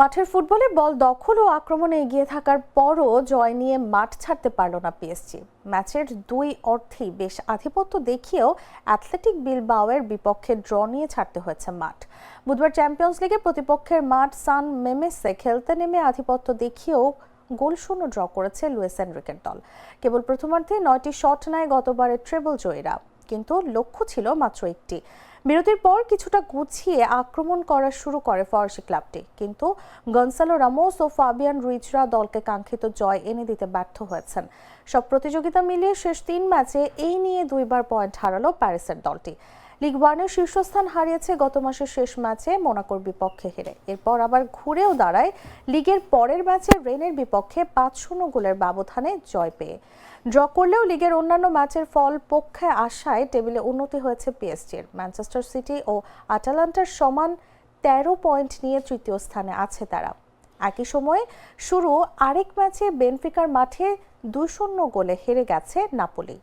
মাঠের ফুটবলে বল দখল ও আক্রমণে এগিয়ে থাকার পরও জয় নিয়ে মাঠ ছাড়তে পারল না পিএসজি ম্যাচের দুই অর্থেই বেশ আধিপত্য দেখিয়েও অ্যাথলেটিক বিলবাওয়ের বিপক্ষে ড্র নিয়ে ছাড়তে হয়েছে মাঠ। বুধবার চ্যাম্পিয়ন্স লিগে প্রতিপক্ষের মাঠ সান মেমেসে খেলতে নেমে আধিপত্য দেখিয়েও গোল শূন্য ড্র করেছে লুয়েস এনরিকের দল। কেবল প্রথমার্ধে নয়টি শট নেয় গতবারের ট্রেবল জয়ীরা। কিন্তু লক্ষ্য ছিল মাত্র একটি। বিরতির পর কিছুটা গুছিয়ে আক্রমণ করা শুরু করে ফরাসি ক্লাবটি। কিন্তু গনসালো রামোস ও ফাবিয়ান রুইজরা দলকে কাঙ্ক্ষিত জয় এনে দিতে ব্যর্থ হয়েছেন। সব প্রতিযোগিতা মিলিয়ে শেষ তিন ম্যাচে এই নিয়ে দুইবার পয়েন্ট হারালো প্যারিসের দলটি। লিগ ওয়ানের শীর্ষস্থান হারিয়েছে গত মাসের শেষ ম্যাচে মোনাকোর বিপক্ষে হেরে। এরপর আবার ঘুরেও দাঁড়ায় লিগের পরের ম্যাচে রেনের বিপক্ষে পাঁচ শূন্য গোলের ব্যবধানে জয় পেয়ে। ড্র করলেও লিগের অন্যান্য ম্যাচের ফল পক্ষে আসায় টেবিলে উন্নতি হয়েছে পিএসজির। ম্যানচেস্টার সিটি ও আটালান্টার সমান তেরো পয়েন্ট নিয়ে তৃতীয় স্থানে আছে তারা। একই সময়ে শুরু আরেক ম্যাচে বেনফিকার মাঠে দুই শূন্য গোলে হেরে গেছে নাপোলি।